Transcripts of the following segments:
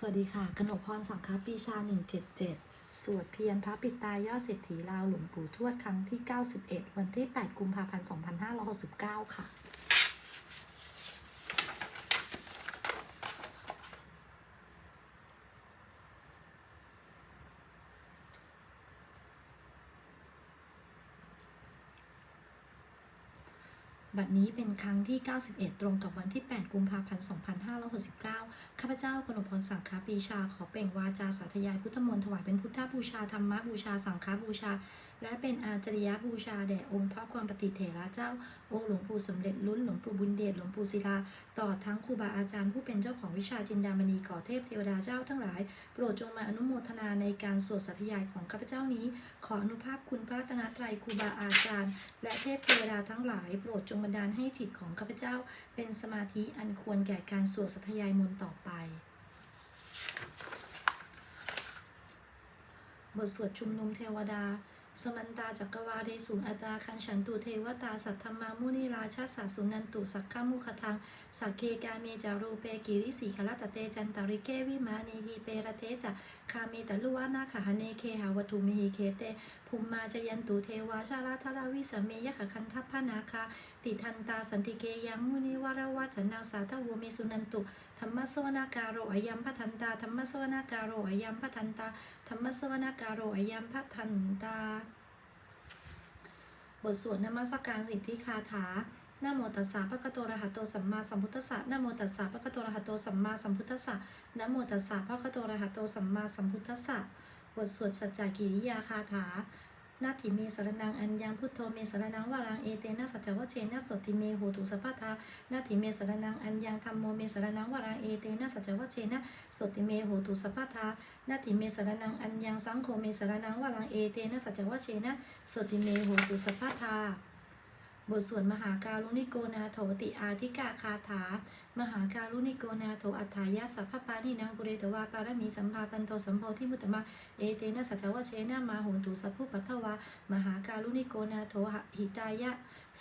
สวัสดีค่ะ กนกพรสังฆปีชา 177 สวดเพียรพระปิตายอดเศรษฐีลาวหลวงปู่ทวดครั้งที่ 91 วันที่ 8 กุมภาพันธ์ 2569 ค่ะ บัดนี้เป็นครั้งที่ 91 ตรงกับวันที่ 8 กุมภาพันธ์ 2569 ข้าพเจ้ากนพรสังฆปีชา ขอเปล่งวาจาสาธยายพุทธมนต์ถวายเป็นพุทธบูชาธรรมบูชาสังฆบูชา และเป็นอาจริยบูชาแด่องค์พระความปฏิเถระเจ้า องค์หลวงปู่สมเด็จลุ้นหลวงปู่บุญเดชหลวงปู่ศิลาต่อทั้งครูบาอาจารย์ผู้เป็นเจ้าของวิชาจินดามณีก่อเทพเทวดาเจ้าทั้งหลาย โปรดจงมาอนุโมทนาในการสวดสาธยายของข้าพเจ้านี้ ขออนุภาพคุณพระรัตนตรัยครูบาอาจารย์ และเทพเทวดาทั้งหลาย โปรดจงบันดาลให้จิตของข้าพเจ้า เป็นสมาธิอันควรแก่การสวดสัทยายมนต์ต่อไปบทสวดชุมนุมเทวดา สมันตาจักรวาเดสุอัตาคันฉันตุเทวตาสัทธมามุนิราชาสาสุนันตุสักขมุขทังสักเคกาเมจารูเปกิริสีขลตเตจันตาริเกวิมานีทีเประเทจะคาเมตลุวานาคหเนเคหาวตุมิหิเคเตภูมิมาจยันตุเทวาชาลาทราวิสเมยขคันทัพพนาคาติทันตาสันติเกยังมุนิวารวาจนาสาทวเมสุนันตุธรรมสวนาการโรอยัมพัทันตาธรรมสวนาการโรอยัมพัทันตาธรรมสวนาการโรอยัมพัทันตา บทสวดนมัสการสิทธิคาถานะโมตัสสะภะคะโตระหะโตสัมมาสัมพุทธัสสะนะโมตัสสะภะคะโตระหะโตสัมมาสัมพุทธัสสะนะโมตัสสะภะคะโตระหะโตสัมมาสัมพุทธัสสะบทสวดสัจจกิริยาคาถา นาทิเมสรนังอัญญังพุทโธเมสรนังวารังเอเตนะสัจจวะเชนะสติเมโหตุสัพพทานาทิเมสรนังอัญญังธรรมโมเมสรนังวารังเอเตนะสัจจวะเชนะสติเมโหตุสัพพทานาทิเมสรนังอัญญังสังโฆเมสรนังวารังเอเตนะสัจจวะเชนะสติเมโหตุสัพพทา บทสวดมหาการุณิโกนาโถติอาธิกาคาถา มหาการุณิโกนาโถอัฏฐายะสัพพปานินางปุเรตวาปารมีสัมภาปันโตสัมโพธิมุตตมะเอเตนะสัจจวะเชนะมาโหนตุสัพพุปัทถวามหาการุณิโกนาโถหิตายะ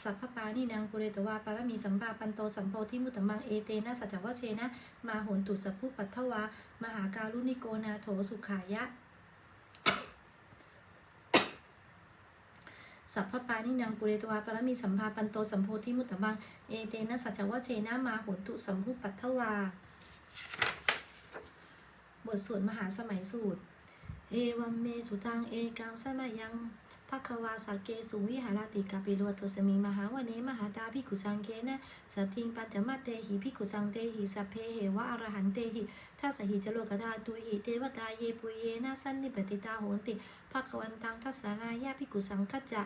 สัพพปานินางปุเรตวาปารมีสัมภาปันโตสัมโพธิมุตตมังเอเตนะสัจจวะเชนะมาโหนตุสัพพุปัทถวามหาการุณิโกนาโถสุขายะ สัพพปานินางปุเรตวาปรมีสัมภาปันโตสัมโพธิมุตตะบัง เอเตนะสัจจวะเชนะมาหนตุสัมภุปัทถวา บทสวดมหาสมัยสูตร เอวัมเมสุตังเอกังสมัยยัง ภควาสาเกสุวิหารติกาปิโลโตสมิงมหาวเนมหาตาภิกุสังเกนะสติงปัจจมาเตหิภิกุสังเตหิสัพเพเหวะอรหันเตหิทัสหิจโลกธาตุหิเทวตาเยปุเยนะสันนิปติตาโหนติภควันตังทัสสานายาภิกุสังคัจจะ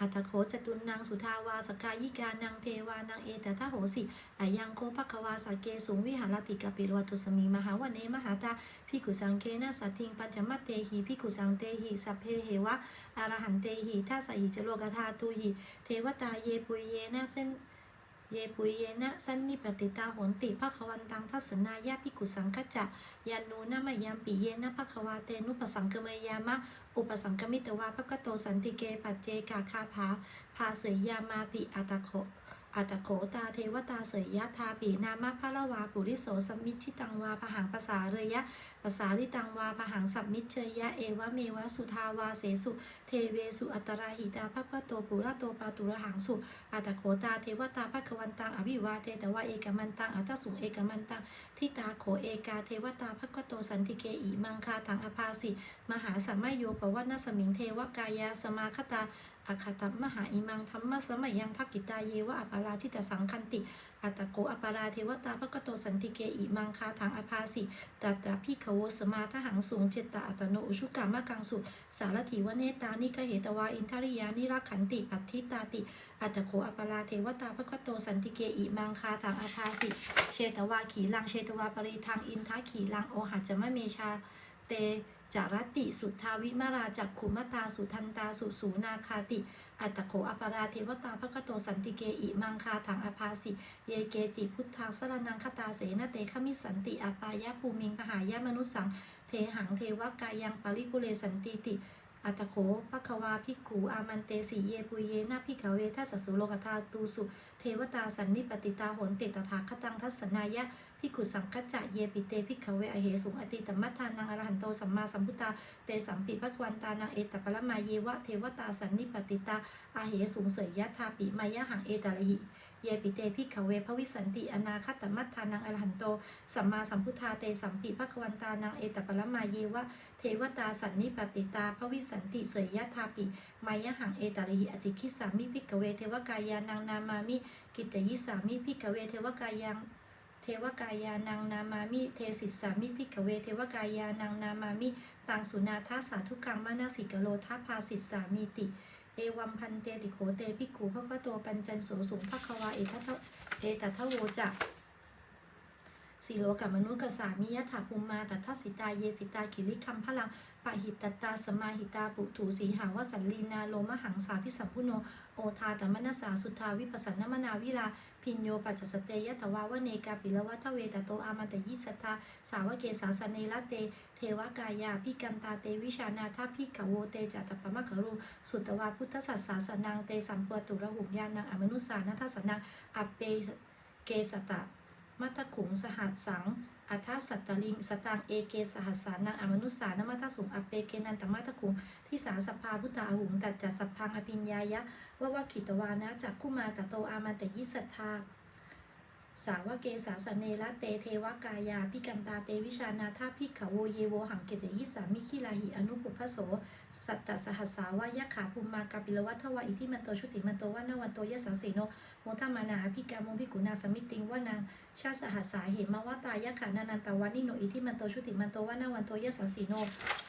อัตโขจตุนนางสุทาวาสกายิกานางเทวานางเอตทะโหสิอายังโคภควาสเกสุงวิหารติกาปิลวัตุสมีมหาวเนมหาตาภิกขุสังเคนะสัตถิงปัญจมัตเตหีพิกุสังเตหีสัพเพเหวะอรหันเตหีทัสสหิจโลกธาตุหิเทวตาเยปุยเยนะเส้น เยปุยเยนะสันนิปติตาโหนติภควันตังทัศนายาพิกขุสังคจะยานูนะมายามปิเยนะภควาเตนุปสังกเมยามะ อุปสังกมิตวาภกโตสันติเกปัจเจกาคาภาภาเสยยามาติอัตโข อัตโขตาเทวตาเสยยะทาปีนามะพะละวาปุริโสสมมิชิตังวาพหังภาษาเรยะภาษาลิตังวาพหังสัมมิเชยยะเอวะเมวะสุทาวาเสสุ เทเวสุอัตราหิตาภะโตปุระโตปาตุระหังสุอัตโขตาเทวตาภควันตังอภิวาเทตวะเอกมันตังอัตสุงเอกมันตังทิตาโขเอกาเทวตาภคโตสันติเกอิมังคาถังอภาสิ มหาสัมมโยปวัตนสมิงเทวกายาสมาคตา อาคาตัมมหาอิมังธรรมะสมัยยังทักกิตาเยวะอปาราชิตสังคันติ อัตโกอปาราเทวตาภกโตสันติเกอิมังคาถังอภาสิตัตตาพิขโวสมาทหังสูงเจตตาอัตโนอุชุกามะกังสุสารถิวเนตานิกเหตวาอินทริยานิรักขันติปัตทิตาติ อัตโกอปาราเทวตาภกโตสันติเกอิมังคาถังอภาสิเชตวาขีลังเชตวาปริทังอินทาขีลังโอหัจจมะเมชาเต จารติสุทธาวิมาราจักขุมตาสุทันตาสุสูนาคาติ อัตโขอปราเทวตาภกโตสันติเกอิมังคาถังอภาสิ เยเกจิพุทธังสรนังคตาเสนเตขมิสันติอปายะภูมิงปหายะมนุสัง เทหังเทวกายังปริปุเรสันติติอัตโขภควาภิกขุอามันเตสีเยปุเยนะพิขเวทัสสุโลกธาตูสุ เทวตาสันนิปติตาโหนติตถาคตังทัศนายะ พิกขุสังคจจะเยปิเตพิขเวอเหสุงอติตมัทานังอรหันโตสัมมาสัมพุทธาเตสัมปิภควันตานังเอตปะลมาเยวะเทวตาสันนิปติตาอาเหสุงเสยยะทาปิมายะหังเอตาลหิเยปิเตพิขเวภวิสันติอนาคตมัทธานังอรหันโตสัมมาสัมพุทธาเตสัมปิภควันตานังเอตปะลมาเยวะเทวตาสันนิปติตาภวิสันติเสยยะทาปิมายะหังเอตาลหิอจิคิสามิพิขเวเทวกายานังนามามิกิตตยิสามิพิกเวเทวกายัง เทวกายานังนามามิ เทสิสามิพิกเว เทวกายานังนามามิ ตังสุนาทาสาธุกังมานาสิกโลทัพพาสิสามิติ เอวัมพันเตติโขเตพิกขุพระวะโตปัญจันโสสุงภควาเอทัทเอตัทโวจะสีโลกับมนุษย์กสามิยถาภูมิมาตัทสิตาเยสิตาคิริคัมพลัง ปะหิตตาสมาหิตาปุถุสีหาวสันลีนาโลมหังสาพิสัมพุโน โอทาตมนัสสาสุทาวิปัสสนมนาวิลา พินโยปัจจสเตยตวาวเนกาปิละวัทเวตโตอามันตยิสัทาสาวเกสาสเนละเต เทวกายาพิกันตาเตวิชานาทาพิขโวเตจัตตปะมะขรูสุตวาพุทธสัสสาสนังเตสัมปวตุระหุงยานังอมนุสสานัทสนังอเปเกสตะมัทขุงสหัสสัง อัทสัตตลิงสตังเอเกสหัสสานังอมนุสานมัตสุงอเปเกนันตมัทขุงที่สาสภาพุทธาหุงตัดจัสพพังอภิญญายะว่าวาขิตวานะจากคุมาตโตอามันแต่ยิสัทธา สาวเกสาสเนละเตเทวกายาพิกันตาเตวิชานาทาพิขโวเยโวหังเกตยิสามิขิลาหิอนุปุพโส สัตตสหัสสาวายะขาภูมากาปิลวัทวะอิทิมันโตชุติมันโตวานาวันโตยะสสสีโนโมทมานาอภิกาโมภิกุณาสมิติงวานังชาสหัสสาเหมาวตายะขานานันตวานิโนอิทิมันโตชุติมันโตวานาวันโตยะสสสีโน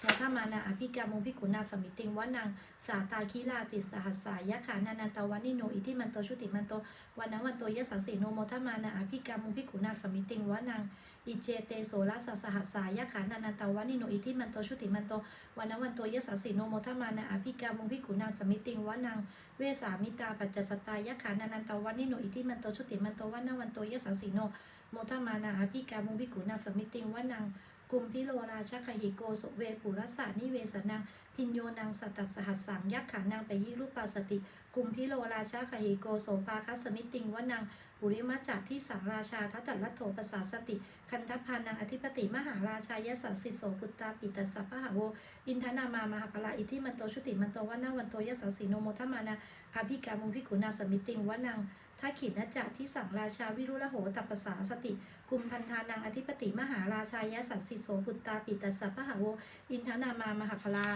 โมทมานาอภิกาโมภิกุณาสมิติงวานังสาตาคิลาติสหัสสายะขานานันตวานิโนอิทิมันโตชุติมันโตวันวันโตยะสสสีโนโมทมานาอภิกามุภิกุณาสมิติงวะนังอิเจเตโสรัสสหัสสายะขานานันตวานิโนอิทิมันโตชุติมันโตวันวันโตยสสสีโนโมทมานาอภิกามุภิกุณาสมิติงวะนังเวสามิตาปัจจสตายะขานานันตวานิโนอิทิมันโตชุติมันโตวันวันโตยสสสีโนโมทมานาอภิกามุภิกุณาสมิติงวะนังกุมพิโลราชคหิโกโสเวปุรสานิเวสนังพินโยนังสัตตสหัสสังยักขานังไปยิรูปาสติ กุมพิโลราชาคหิโกโสปาคัสมิติงวนัง ปุริมาจักที่สังราชาทัตตลัตโถปสาสติ คันทพานังอธิปติมหาราชายสัสสิโสปุตตาปิตสัพพะหโว อินทนามามหาปลาอิทิมันโตชุติมันโตวนาวันโตยสัสสิโนโมทมานาอาภิกามุภิกุณาสมิติงวนังทักขินจักที่สังราชาวิรุละโหตัปปสาสติ กุมพันธานังอธิปติมหาราชายสัสสิโสปุตตาปิตสัพพะหโว อินทนามามหาปลา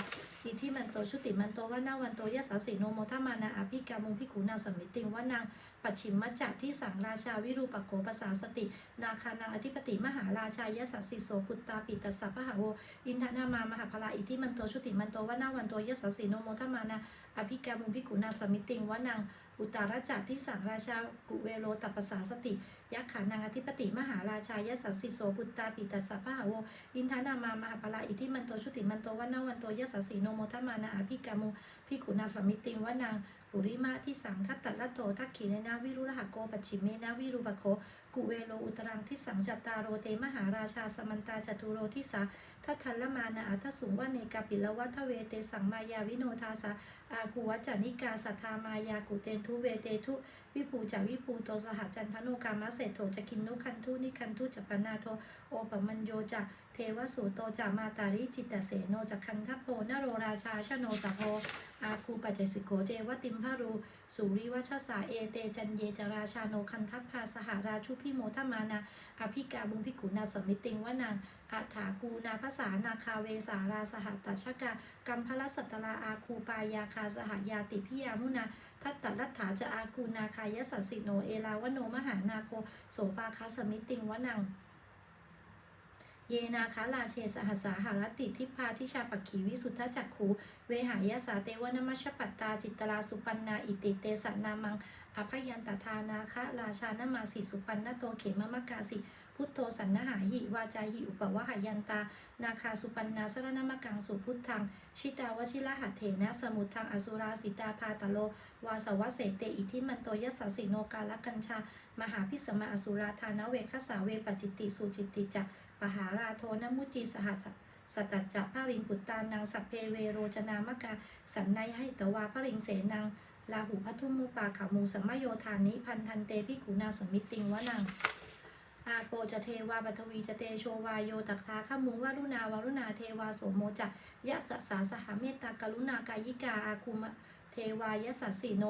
อิทิมันโตชุติมันโตวนาวันโตยสัสสิโนโมทมานาอาภิกามุภิกุณาสมิติงวนังปัจฉิมมัจจะที่สังราชาวิรูปโขปสาสติ นาคานังอธิปติมหาราชายสัสสิโสปุตตาปิตสัพพะหาโวอินทนามามหาพลาอิทิมันโตชุติมันโตวนาวันโตยสัสสิโนโมทมานาอภิกามุภิกุณาสมิติงวนังอุตารจัตที่สังราชากุเวโรตัปปสาสติ ยักขานังอธิปติมหาราชายสัสสิโสปุตตาปิตสัพพะหโว อินทานามามหาพลาอิทิมันโตชุติมันโตวันาวันโตยสัสสิโนโมทมานาอภิกามุภิกุณาสมิติงวนังปุริมาที่สังทัตตะละโตทักขีเนนาวิรุระหะโกปัจฉิเมนาวิรุปโคกุเวโลอุตรังที่สังจัตตาโรเตมหาราชาสมันตาจตุโรทิสาทัททันละมานาอัทสุงวะเนกาปิละวัทเวเตสังมายาวิโนทาสาอาคูวัจจานิกาสัทธามายากุเตนทุเวเตทุวิภูจาวิภูโตสหจันทโนกามะเศโถจะกินนุคันทุนิคันทุจัปนาโทโอปมัญโยจะเทวสูโตจะมาตาริจิตตเสโนจะคันทัพโพนโรราชาชโนสะโพอาคูปัจจสิโกเจวติมพารูสุริวัชสาเอเตจันเยจราชาโนคันทัพพาสหราชุพิโมทมานาอภิกาบุงพิกุณาสมิติงวะนางอัฏฐาคูนาภาษานาคาเวสาราสหัตตชกากัมพลสัตตลาอาคูปายาคาสหายาติพิยามุนา ทัตตลัตถาจะอาคูนาคายสัสสิโน เอลาวโนมหานาโคโสปาคาสมิติงวะนางเยนาคาลาเชสหัสาหารติทิพาทิชาปักขีวิสุทธจักขูเวหายาสาเตวนมัชปัตตาจิตตลาสุปันนาอิติเตสนามังอภยันตทานาคะราชานมาสิสุปันนโตเขมมะกาสิ พุทโธสันนหาหิวาจาหิอุปวะหายันตา นาคาสุปันนาสรณมกังสุพุทธัง ชิตาวชิระหัตเถนะ สมุทังอสุราสิตาพาตโล วาสวะเสเตอิทิมันโตยสสสิโนกาลกัญชา มหาพิสมาอสุราธานเวคสาเวปจิตติสุจิตติจะปหาราโทนมุจิสหัสสตัจจะพระริงปุตานังสัพเพเวโรจนามกา สันในให้ตวาพระริงเสนังลาหูพัทุมมุปาขามูสัมมโยธานิพันธันเตพิกุณาสมิตติงวะนัง อาโปจะเทวาปัทวีจะเตโชวาโยตักทาขามุงวารุณาวารุณาเทวาโสโมจะยะสสาสหเมตตากรุณากายิกาอาคุมเทวายะสัสสีโน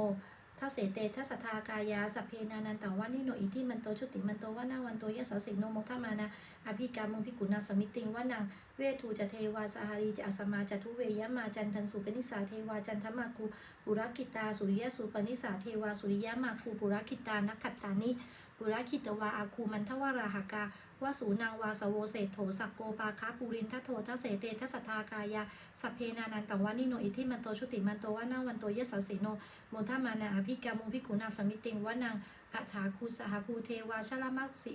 ทัสเสเตทัสทากายาสัพเพนานันตังวานิโนอิทิมันโตชุติมันโตวานาวันโตยะสสิโนโมทมานาอภิกามุงพิกุณาสมิติงวานังเวทูจะเทวาสหารีจะอสมาจะทุเวยมาจันทันสุปนิสาเทวาจันทมาคูปุรกิตาสุริยสุปนิสาเทวาสุริยะมาคูปุรกิตานักขัตตานิ ปุระคิตวาอาคูมันทวาราหากาวาสูนางวาสโวเศธโถสักโกปาคาปูรินทโททเสเตทัทธากายาสัพเพนานันตังวานิโนอิทิมันโตชุติมันโตวานาวันโตยสสสิโนโมทามานาอภิกามุภิกุนาสมิติงวานังอัฐาคูสหภูเทวาชลามัสสิ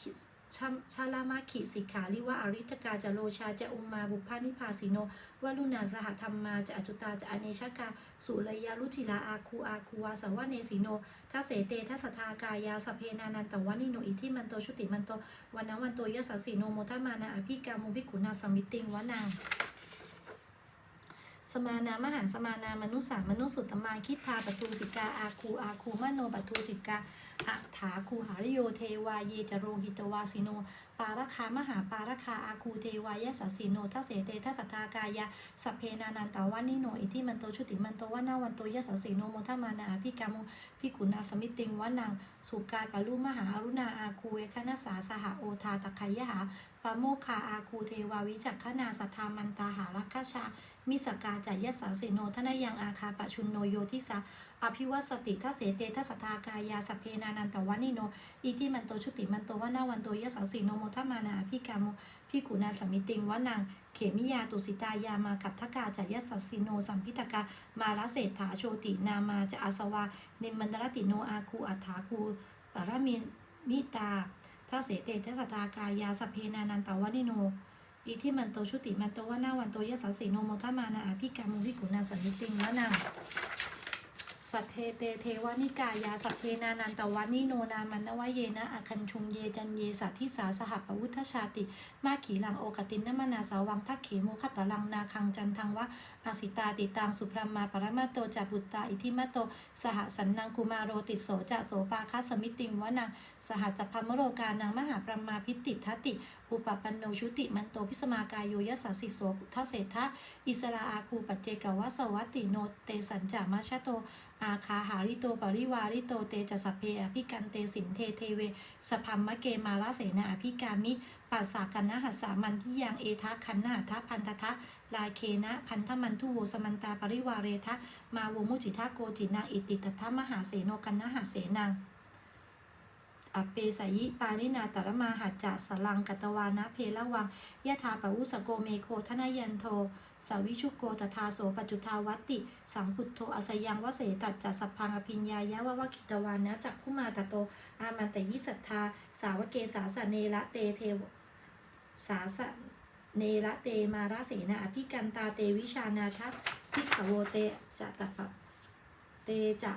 ขิ ชัมชาลามาขิสิกขาลิวะอริทกาจะโลชาจะอุมมาบุพานิพาสิโนวาลุนาสหธรรมมาจะอจุตาจะอเนชกาสุเลยาลุจิลาอาคูอาคูวาสวะเนสิโนทัเสเตทัสทากายาสเพนานันตวานิโนอิทิมันโตชุติมันโตวันนวันโตยสสสีโนโมทมานาอภิกามุภิกุณาสมิตติงวนา สมานามหาสมานามนุสามนุสุตมาคิทาปตูสิกาอาคูอาคูมโนปตูสิกาอัฐาคูหาริโยเทวาเยจโรหิตวาสิโนปาราคามหาปาราคาอาคูเทวายะสัสสิโนทัสเสเตทัสทากายาสัพเพนานันตวานิโนอิทิมันโตชุติมันโตวนาวันโตยสสสีโนโมทมานาอภิกามุภิกุณาสมิติงวนังสุกากาลุมหาอรุณาอาคูเวคณสาสหโอทาตะไคยหาปาโมคาอาคูเทวาวิจักขนาสัทธามันตาหารักขชามิสกาจายะสสิโนทนายังอาคาปะชุนโนโยทิสาอภิวัสติทัสเสเตทัสสทากายาสเพนานันตวานิโนอิทิมันโตชุติมันโตวนาวันโตยะสาสิโนโมทมานาอภิกามุพิกุณาสมิติงวนังเขมิยาตุสิตายามากัตถกาจายสัสสิโนสัมพิตกามาลเศรษฐาโชตินามาจะอาสวานิมันดรติโนอาคูอัฏฐาคูปารมิมิตาทัสเสเตทัสสทากายาสเพนานันตวานิโนอิทิมันโตชุติมันโตวนาวันโตยะสสสีโนโมทมานาอภิกามุวิกุณาสมิติงวนัง สัทเทเตเทวานิกายาสัพเพนานันตวานิโนนามันนวเยนะอคันชุงเยจันเยสัทธิสาสหัปวุฒชาติ มาขีลังโอกตินนมนาสาวังทักเขโมขตลังนาคังจันทังวะอาสิตาติตังสุพรมาปรมาโตจาบุตตาอิทิมโต สหสันนังกุมาโรติโสจะโสปาคัสมิติงวะนังสหัสพมโรกานังมหาปรมาพิติทัตติอุปปันโนชุติมันโตพิสมากายโยยสสสิโสพุทธเศรษฐะอิสราอาคูปัจเจกวะสวัตติโนเตสัญจามาชโต อาคาหาริโตปริวาริโตเตจะสพเพอภิกันเตสินเทเทเวสพัมมะเกมาลาเสนาอภิกามิปัสสากันนะหัสสามันที่ยังเอทะคันนาทะพันทะลาเคนะพันธมันทุโวสมันตาปริวาเรทะมาโวมุจิทะโกจินางอิติตถะมหาเสโนกันนะหาเสนัง อเปสายิปานินาตรมาหัจจะสลังกัตวานะเพละวังยะถาปะอุสโกเมโคทนายันโทสาวิชุโกตทาโสปจุทาวัตติสังคุโทอสยังวเสตัจจะสัพพังอภิญญายะวะวะคิตวานะจักขุมาตโต อามันตยิสัทธา สาวเกสาสะเนระเตเทวสาสะเนระเตมาราเสนาอภิกันตาเตวิชานาทัพิขโวเตจะตปะเตจะ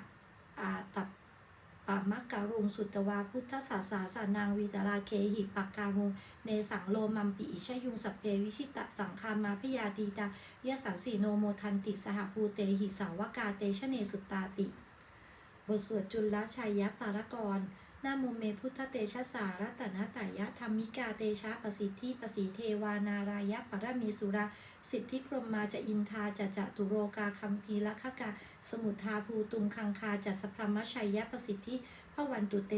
อาตัป ปามักการุงสุตวาพุทธศาสาสานางวีตราเคหิปักกามุงเนสังโลมัมปิอิชยุงสัพเพวิชิตะสังคามาพยาตีตายะสันสีโนโมทันติสหภูเตหิสาวกาเตชเนสุตตาติ บทสวดจุลชัยยะปารกร นาโมเมพุทธเตชะสารัตนาตายะธรรมิกาเตชะประสิทธิประสีเทวานารายะปรมีสุราสิทธิพรหมาจะอินทาจะจะตุโรกาคัมพีละขกาสมุทธาภูตุงคังคาจัสพรมชัยยะประสิทธิพระวันตุเต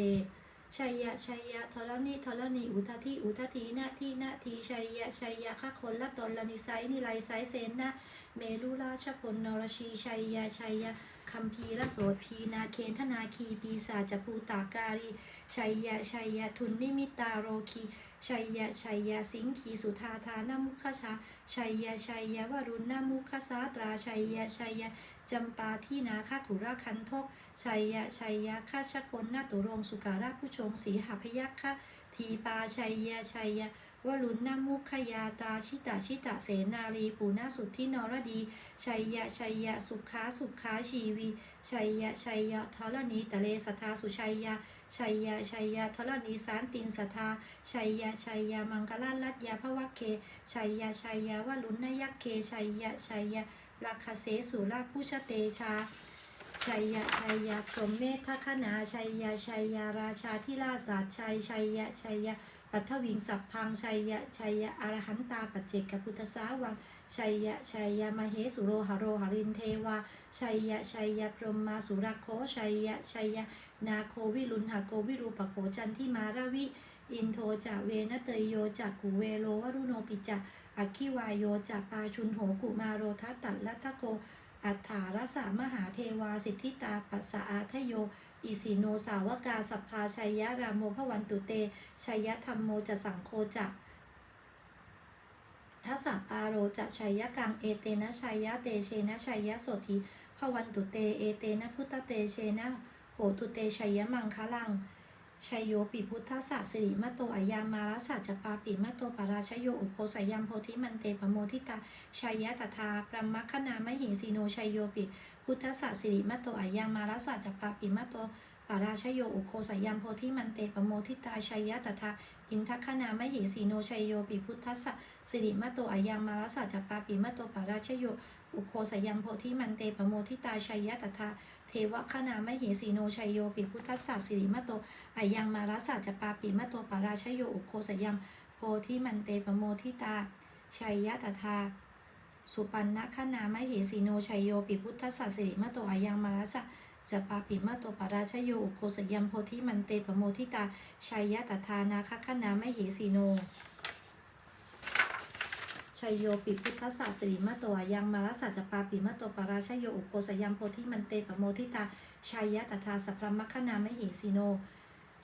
ชัยยะชัยยะทรณีทรณีอุทาทีอุทาทีนาทีนาทีชัยยะชัยยะข้าคนละตนละนิไซนิไลไซเซนนะเมลุราชพลนรชีชัยยะชัยยะ คัมพีละโสดพีนาเคนธนาคีปีศาจภูตาการีชัยยะชัยยะทุนนิมิตาโรคีชัยยะชัยยะสิงคีสุธาธานามุขชาชัยยะชัยยะวรุณนามุขสาตราชัยยะชัยยะจำปาที่นาคาขุราคันทกชัยยะชัยยะข้าชกลนาตุรงสุการะผู้ชงสีหพยัคคะทีปาชัยยะชัยยะ วรุณนามุขยาตาชิตาชิตาเสนาลีปูนาสุทธินรดี ชัยยะชัยยะสุขาสุขาชีวี ชัยยะชัยยะทรณีตะเลสทธาสุชัยยะชัยยะชัยยะทรณีสารตินสทาชัยยะชัยยะมังคลาลัตยาภวะเค ชัยยะชัยยะวลุณยักเค ชัยยะชัยยะลักขเสสุราผู้ชเตชาชัยยะชัยยะพรหมเมธคณาชัยยะชัยยะราชาธิราชชัยชัยยะชัยยะ ปัทวิงสัพพังชัยยะชัยยะอรหันตาปัจเจกพุทธสาวังชัยยะชัยยะมเหสุโรหโรหรินเทวาชัยยะชัยยะพรหมาสุรโคชัยยะชัยยะนาโควิรุณหโกวิรูปโขจันทิมาราวิอินโทจะเวนเตยโยจะกุเวโลวรุโนปิจะอัคคิวายโยจะปาชุนโหกุมาโรทัตตัลลัตทะโกอัฏฐารสามหาเทวาสิทธิตาปัสสะอาทโย อิสิโนสาวกาสัพพาชัยยะรามโมพวันตุเตชัยยะธรรมโมจะสังโคจะทัสสะปาโรจะชัยยะกังเอเตนะชัยยะเตเชนะชัยยะโสธีพวันตุเตเอเตนะพุทธเตเชนะโหตุเตชัยยะมังคะลังชัยโยปิพุทธสสะสิริมะโตอายามารัสสจปาปิมะโตปาราชโยอุโคสยัมโพธิมันเตปโมทิตาชัยยะตถาปรมัคคณามหิงสีโนชัยโยปิ พุทธสสะสิริมะโตอายังมารัสสะจัปาปิมะโตปาราชโยอุโคสยัมโพธิมันเตปโมทิตาชัยยะตถาอินทคณามหิสีโนชัยโยปิพุทธสสะสิริมะโตอายังมารัสสะจัปาปิมะโตปาราชโยอุโคสยัมโพธิมันเตปโมทิตาชัยยะตถาเทวคณามหิสีโนชัยโยปิพุทธสสะสิริมะโตอายังมารัสสะจัปาปิมะโตปาราชโยอุโคสยัมโพธิมันเตปโมทิตาชัยยะตถา สุปันนะขนามเหสีโนชัยโยปิพุทธสัสสิริมะโตอายังมารัสะจะปาปิมะโตปาราชโยอุโคสยัมโพธิมันเตปโมทิตาชัยยะตถานาคขนามเหสีโนชัยโยปิพุทธสัสิริมะโตอายังมารัสจะปาปิมะโตปาราชโยอุโคสยัมโพธิมันเตปโมทิตาชัยยะตถาสัพพมคขนามเหสีโน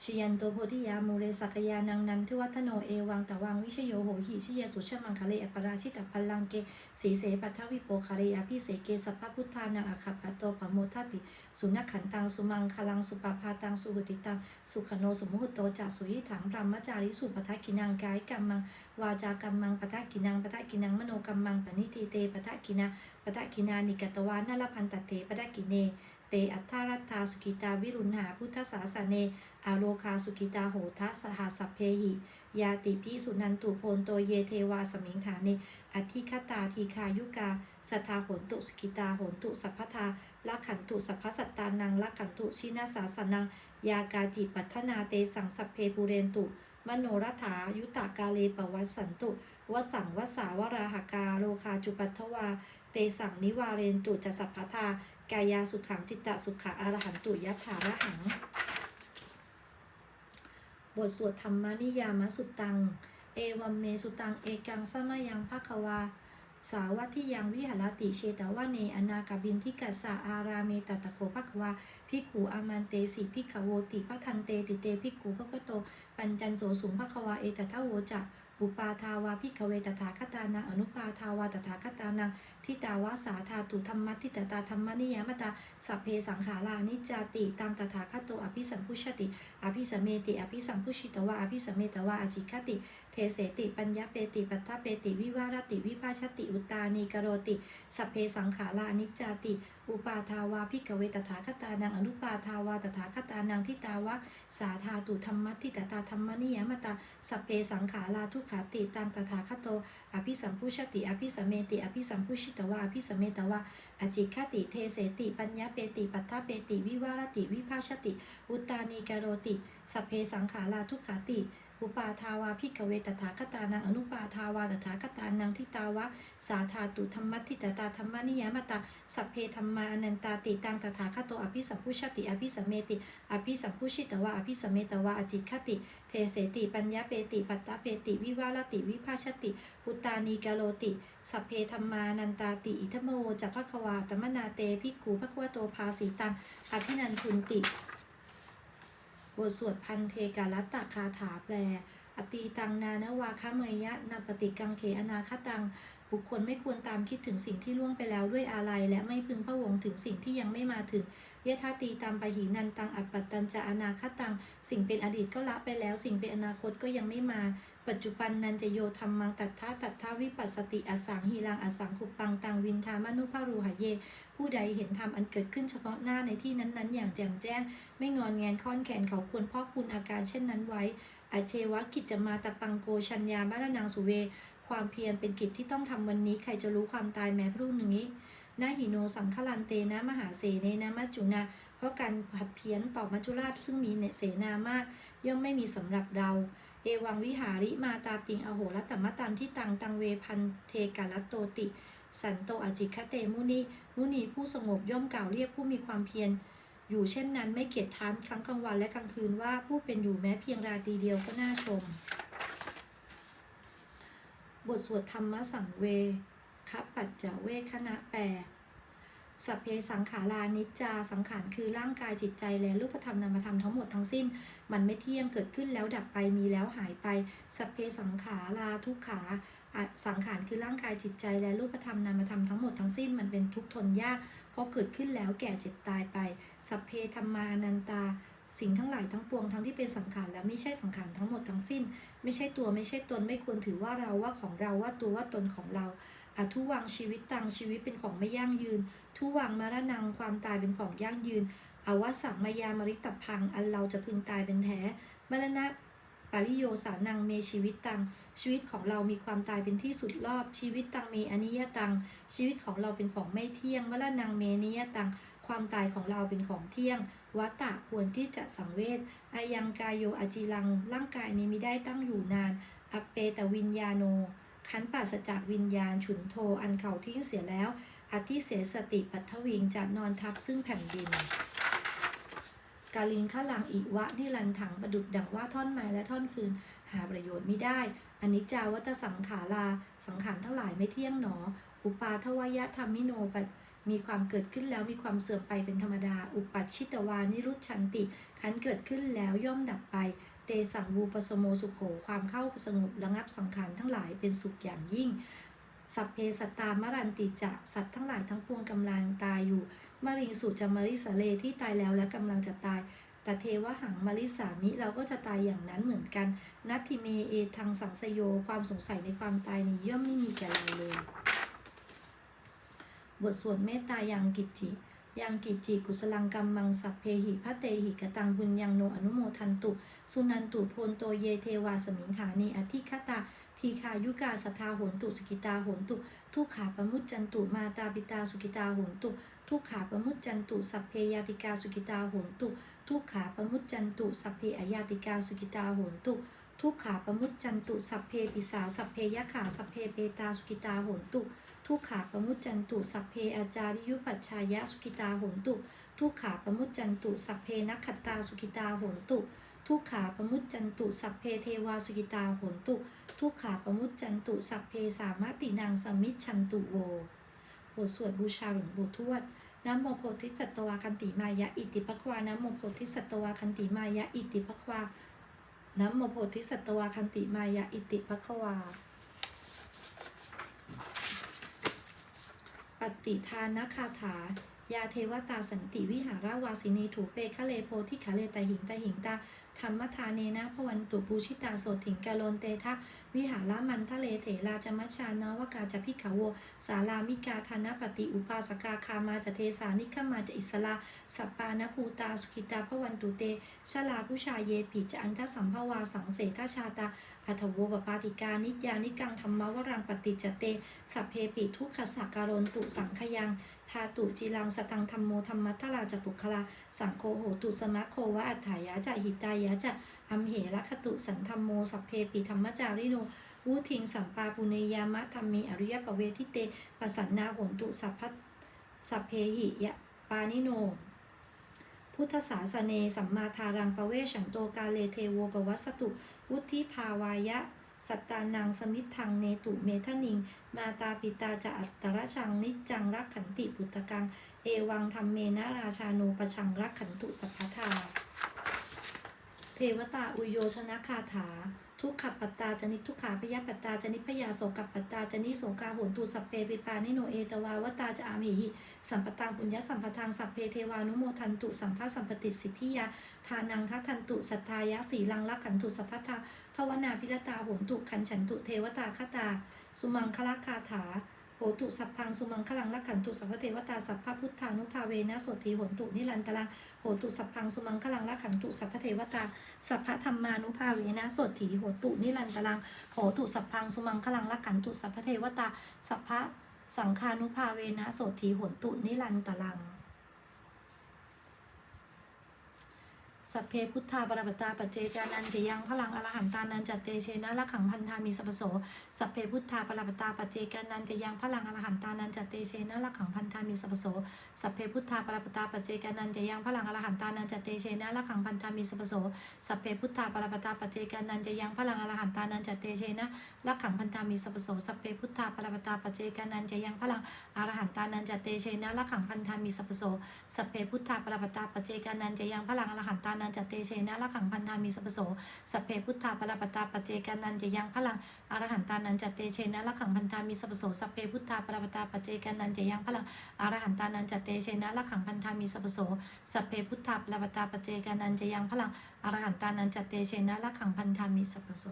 ชยันโตโพธิยามูเรสักยานังนันทิวัฒโนเอวังตะวังวิชโยโหหิชยสุชมังคะเลอปราชิตพัลลังเกสีเสปัทวิโปคะเลอภิเสเกสัพพพุทธานังอคัปปโตปโมทัติ สุนักขันตังสุมังคลังสุปปาตังสุหุติตังสุขโนสมุหุโตจะสุยิถังรหมมจาริสุปทักกินังกายกัมมังวาจากัมมังปทักกินังปทักกินังมโนกัมมังปณิติเตปทักกินาปทักกินานิกตวานาลพันตเตปทักกิเน เตอัทธารัตถาสุกิตาวิรุณหาพุทธสาสเนอาโลคาสุกิตาโหทัสสหสัพเพหิ ยาติพิสุนันตุโพนโตเยเทวาสมิงฐาเนอธิคตาทีคายุกาสทธาโหนตุสุกิตาโหนตุสัพพทาลักขันตุสัพพสัตตานังลักขันตุชินาสาสนัง ยากาจิปัทนาเตสังสัพเพปูเรนตุ มโนรัฐายุตากาเลปวัสสันตุวสังวสาวราหกาโลคาจุปัทวา เตสังนิวาเรนตุจะสัพพทา กายาสุขังจิตตสุขะอรหันตุยัตถาระหัง บทสวดธรรมนิยามสุตัง เอวัมเมสุตัง เอกังสมยังภควา สาวัตที่ยังวิหารติเชตวะเนอนากบินทิกัสสะอาราเมตตะโคภควาพิกขูอามันเตสิพิกขโวติพระทันเตติเตพิกขูพระกโต ปัญจันโสสุงภควาเอตทะโวจะ อุปาทาวาพิกเวตถาคตานังอนุปาทาวาตถาคตานังทิตาวาสาธาตุธรรมะทิตตาธรรมนิยมตาสัพเพสังขารานิจาติตามตถาคตโตอภิสัมพุชติ อภิสเมติ อภิสัมพุชิตวะอภิสเมตวะอจิคติ เทเสติปัญญาเปติปัตตาเปติวิวารติวิภาชติอุตานีกโรติสัพเพสังขารานิจจาติ อุปาทาวาพิกเวตถาคตานังอนุปาทาวาตถาคตานังทิตาวะสาธาตุธรรมะทิตตาธรรมนิยมตาสัพเพสังขาราทุขาติตังตถาคตโต อภิสัมพุชติอภิสมเมติ อภิสัมพุชิตวะอภิสมเมตวะอจิคติเทเสติปัญญาเปติปัตตาเปติวิวารติวิภาชติ อุตานีกโรติ สัพเพสังขาราทุขาติ อุปาทาวาพิกเวตถาคตานังอนุปาทาวาตถาคตานังทิตาวะ สาธาตุธรรมทิตตาธรรมนิยามตาสัพเพธรรมาอนันตาติตังตถาคตโตอภิสัมพุชติอภิสัมเมติ อภิสัมพุชิตวะอภิสัมเมตวะอจิคติ เทเสติปัญญาเปติปัตตาเปติ วิวารติวิภาชติ อุตานีกโลติ สัพเพธรรมานันตาติอิทโมจักภควาตมนาเตภิกขูภควโตภาสีตังอภินันทุนติ บทสวดพันเทกาลัตตคาถาแปล อตีตังนานวาคะเมยะนาปฏิกังเขอนาคตัง บุคคลไม่ควรตามคิดถึงสิ่งที่ล่วงไปแล้วด้วยอะไร และไม่พึงพะวงถึงสิ่งที่ยังไม่มาถึง ยะทาตีตามปหีนันตังอัปปัตตันจะอนาคตัง สิ่งเป็นอดีตก็ละไปแล้ว สิ่งเป็นอนาคตก็ยังไม่มา ปัจจุบันนันจะโยธรรมังตัทธาตัทธาวิปัสสติอสังหีรังอสังขุปังตังวินทามนุภารูหะเย ผู้ใดเห็นธรรมอันเกิดขึ้นเฉพาะหน้าในที่นั้นๆ อย่างแจ่มแจ้ง ไม่งอนแงนค้อนแขนเขาควรพอกคุณอาการเช่นนั้นไว้อาเชวะกิจจมาตะปังโกชัญญามาลนางสุเว ความเพียรเป็นกิจที่ต้องทำวันนี้ ใครจะรู้ความตายแม้พรุ่งนี้ นาหิโนสังฆลันเตนะมหาเสเนนะมัจจุนาเพราะการผัดเพี้ยนต่อมัจจุราชซึ่งมีเสนามาก ย่อมไม่มีสำหรับเรา เอวังวิหาริมาตาปิงอโหรตมตันที่ตังตังเวพันเทกาลโตติ สันโตอจิคเตมุนีมุนีผู้สงบย่อมกล่าวเรียกผู้มีความเพียรอยู่เช่นนั้นไม่เกียจค้านทั้งกลางวันและกลางคืนว่าผู้เป็นอยู่แม้เพียงราตรีเดียวก็น่าชม บทสวดธรรมสังเว คับปัจจเวคณะแปลสัพเพสังขารานิจจาสังขารคือร่างกายจิตใจและรูปธรรมนามธรรมทั้งหมดทั้งสิ้น มันไม่เที่ยงเกิดขึ้นแล้วดับไปมีแล้วหายไป สัพเพสังขาราทุกขาสังขารคือร่างกายจิตใจและรูปธรรมนามธรรมทั้งหมดทั้งสิ้นมันเป็นทุกทนยากเพราะเกิดขึ้นแล้วแก่เจ็บตายไป สัพเพธรรมานันตา สิ่งทั้งหลายทั้งปวงทั้งที่เป็นสังขารและไม่ใช่สังขารทั้งหมดทั้งสิ้น ไม่ใช่ตัวไม่ใช่ตนไม่ควรถือว่าเราว่าของเราว่าตัวว่าตนของเรา อทุวังชีวิตตังชีวิตเป็นของไม่ยั่งยืน ทุวังมรณังความตายเป็นของยั่งยืนอวสังมายามริตพัง อันเราจะพึงตายเป็นแท้มรณะปริโยสานังเมชีวิตตัง ชีวิตของเรามีความตายเป็นที่สุดรอบ ชีวิตตังเมอนิยตัง ชีวิตของเราเป็นของไม่เที่ยงมรณังเมนิยตัง ความตายของเราเป็นของเที่ยง วัตตะควรที่จะสังเวชอายังกายโยอจิลัง ร่างกายนี้มิได้ตั้งอยู่นาน อเปตวิญญาโน ขันปราศจากวิญญาณฉุนโทอันเขาทิ้งเสียแล้วอธิเสสติปัทวิงจะนอนทับซึ่งแผ่นดิน กาลิงขลังอิวะนิรันถังประดุดดังว่าท่อนไม้และท่อนฟืน หาประโยชน์ไม่ได้อนิจจาวัตสังขาราสังขารทั้งหลายไม่เที่ยงหนอ อุปาทวยะธรรมิโนปมีความเกิดขึ้นแล้วมีความเสื่อมไปเป็นธรรมดา อุปัชชิตวานิรุชันติขันเกิดขึ้นแล้วย่อมดับไป เตสังวูปสโมสุโขความเข้าสงบระงับสังขารทั้งหลายเป็นสุขอย่างยิ่ง สัพเพสัตตามรันติจะสัตว์ทั้งหลายทั้งปวงกำลังตายอยู่มาริงสุจามริสเลที่ตายแล้วและกำลังจะตายแต่เทวหังมาริสามิเราก็จะตายอย่างนั้นเหมือนกัน นัตถิเมเอทังสังสโยความสงสัยในความตายนี้ย่อมไม่มีแก่เราเลย บทสวดเมตตายังกิจจิ ยังกิจจิกุสลังกัมมังสัพเพหิพระเตหิกตังบุญยังโนอนุโมทันตุ สุนันตุโพนโตเยเทวาสมิงฐานีอธิคตาทีคายุกาสทธาโหนตุสุกิตาโหนตุ ทุกขาปมุจจันตุมาตาปิตาสุกิตาโหนตุ ทุกขาปมุจจันตุสัพเพยาติกาสุกิตาโหนตุ ทุกขาปมุจจันตุสัพเพอยาติกาสุกิตาโหนตุทุกขาปมุจจันตุสัพเพปิสาสัพเพยะขาสัพเพเปตาสุกิตาโหนตุ ทุกขาปมุจจันตุสัพเพอาจาริยุปัชชายะสุกิตาหนตุ ทุกขาปมุจจันตุสัพเพนักขตตาสุกิตาหนตุ ทุกขาปมุจจันตุสัพเพเทวาสุกิตาหนตุ ทุกขาปมุจจันตุสัพเพสามารตินางสมิชชันตุโวบทสวดบูชาหลวงปู่ทวดนะโมโพธิสัตวาคันติมายะอิติปะควานะโมโพธิสัตวาคันติมายะอิติปะควานะโมโพธิสัตวาคันติมายะอิติปะควา ปฏิทานคาถา ยาเทวตาสันติวิหาราวาสินีถูเปคะเลโพธิคาเลตาหิงตาหิงตา ธรรมทาเนนะพวันตุปูชิตาโสถิงกาโลนเตทะวิหารามันทะเลเถราจมัชชานวกาจพิขโวสารามิกาธนปฏิอุปาสกาคามาจะเทสานิขมาจะอิสลาสัปปานภูตาสุขิตาพวันตุเตชลาผู้ชายเยปิจะอันทสัมภวาสังเสทชาตาอัทโวปปาติกานิยานิกังธรรมวรังปฏิจจเตสัพเพปิทุกขสักการนตุสังขยัง ทาตุจีรังสตังธรรมโมธรรมัทธราจะปุคลา สังโฆโหตุสมะโควะอัฏฐายะจะหิตายะจะอัมเหระคตุสันธรรมโมสัพเพปิธรรมจาริโนวุทิงสัมปาปุเนยามะธรรมีอริยปเวทิเตปสันนาโหนตุสัพพสัพเพหิยะปานิโน พุทธศาสเนสัมมาทารังปเวชันโตกาเลเทโวปวัสตุวุธิภาวายะ สัตตานังสมิทังเนตุเมทนิง มาตาปิตาจะอัตตรชังนิจังรักขันติปุตตกัง เอวังธรรมเมนะราชาโนประชังรักขันตุสัพพทา เทวตาอุโยชนะคาถา ทุกขปัตตาจนิทุกขาพยาปัตตาจนิพยาโสกับปัตตาจนิโสกาโหนตูสัพเพปิปานิโนเอตวาวตาจะอามหิสัมปตังปุญญสัมปทางสัพเพเทวานุโมทันตุสัมภาสัมปติสิทธิยาทานังทัทันตุสัทธายะสีลังลักขันตุสัพพทาภวนาพิรตาหุนตุขันฉันตุเทวตาคตา สุมังคลคาถา โหตุสัพพังสุมังคลังลักขันตุสัพพเทวตาสัพพพุทธานุภาเวนะโสตีโหนตุนิรันตลังโหตุสัพพังสุมังคลังลักขันตุสัพพเทวตาสัพพธรรมานุภาเวนะโสตีโหตุนิรันตลังโหตุสัพพังสุมังคลังลักขันตุสัพพเทวตาสัพพสังฆานุภาเวนะโสตีโหตุนิรันตลัง สัพเพพุทธาปรปตาปัจเจกานันจะยังพลังอรหันตานันจัตเตเชนะละขังพันธามีสัพพโสสัพเพพุทธาปรปตาปัจเจกานันจะยังพลังอรหันตานันจัตเตเชนะละขังพันธามีสัพพโสสัพเพพุทธาปรปตาปัจเจกานันจะยังพลังอรหันตานันจัตเตเชนะละขังพันธามีสัพพโสสัพเพพุทธาปรปตาปัจเจกานันจะยังพลังอรหันตานันจัตเตเชนะละขังพันธามีสัพพโสสัพเพพุทธาปรปตาปัจเจกานันจะยังพลังอรหันตานันจัตเตเชนะละขังพันธามีสัพพโสสัพเพพุทธาปรปตาปัจเจกานันจะยังพลังอรหันตานันจเตเชนะละขังพันธามีสัพโสสัพเพพุทธาปรปตาปเจกานันจะยังพลังอรหันตานันจเตเชนะละขังพันธามีสัพโสสัพเพพุทธาปรปตาปเจกานันจะยังพลังอรหันตานันจเตเชนะละขังพันธามีสัพโสสัพเพพุทธาปรปตาปเจกานันจะยังพลังอรหันตานันจเตเชนะละขังพันธามีสัพโส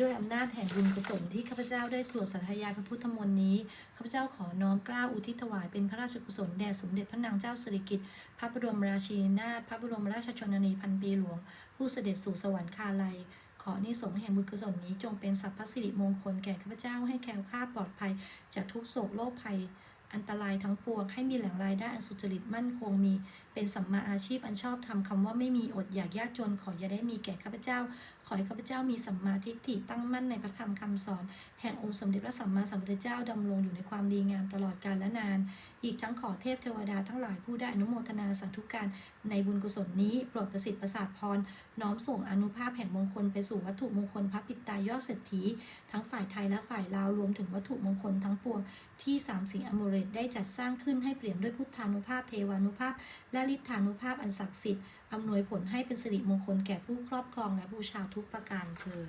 ด้วยอำนาจแห่งบุญกุศลที่ข้าพเจ้าได้สวดสัทยาพระพุทธมนต์นี้ข้าพเจ้าขอน้อมกล้าอุทิศถวายเป็นพระราชกุศลแด่สมเด็จพระนางเจ้าสิริกิติ์พระบรมราชินีนาถพระบรมราชชนนีพันปีหลวง ผู้เสด็จสู่สวรรคาลัยขอนิสงแห่งบุญกุศลนี้จงเป็นสัพพสิริมงคลแก่ข้าพเจ้าให้แคล้วคลาดปลอดภัย จากทุกโศกโรคภัย อันตรายทั้งปวงให้มีแหล่งรายได้อันสุจริตมั่นคงมี เป็นสัมมาอาชีพอันชอบทำคำว่าไม่มีอดอยากยากจนขออย่าได้มีแก่ข้าพเจ้า ขอให้ข้าพเจ้ามีสัมมาทิฏฐิตั้งมั่นในพระธรรมคำสอน แห่งองค์สมเด็จพระสัมมาสัมพุทธเจ้าดำรงอยู่ในความดีงามตลอดกาลและนาน อีกทั้งขอเทพเทวดาทั้งหลายผู้ได้อนุโมทนาสาธุการในบุญกุศลนี้โปรดประสิทธิ์ประสาทพร น้อมส่งอนุภาพแห่งมงคลไปสู่วัตถุมงคลพระปิตายอดเศรษฐีทั้งฝ่ายไทยและฝ่ายลาวรวมถึงวัตถุมงคลทั้งปวงที่สามสิงห์อโมเรตได้จัดสร้างขึ้นให้เปี่ยมด้วยพุทธานุภาพเทวานุภาพ และฤทธานุภาพอันศักดิ์สิทธิ์ อำนวยผลให้เป็นสิริมงคลแก่ผู้ครอบครองและบูชาทุกประการเธอ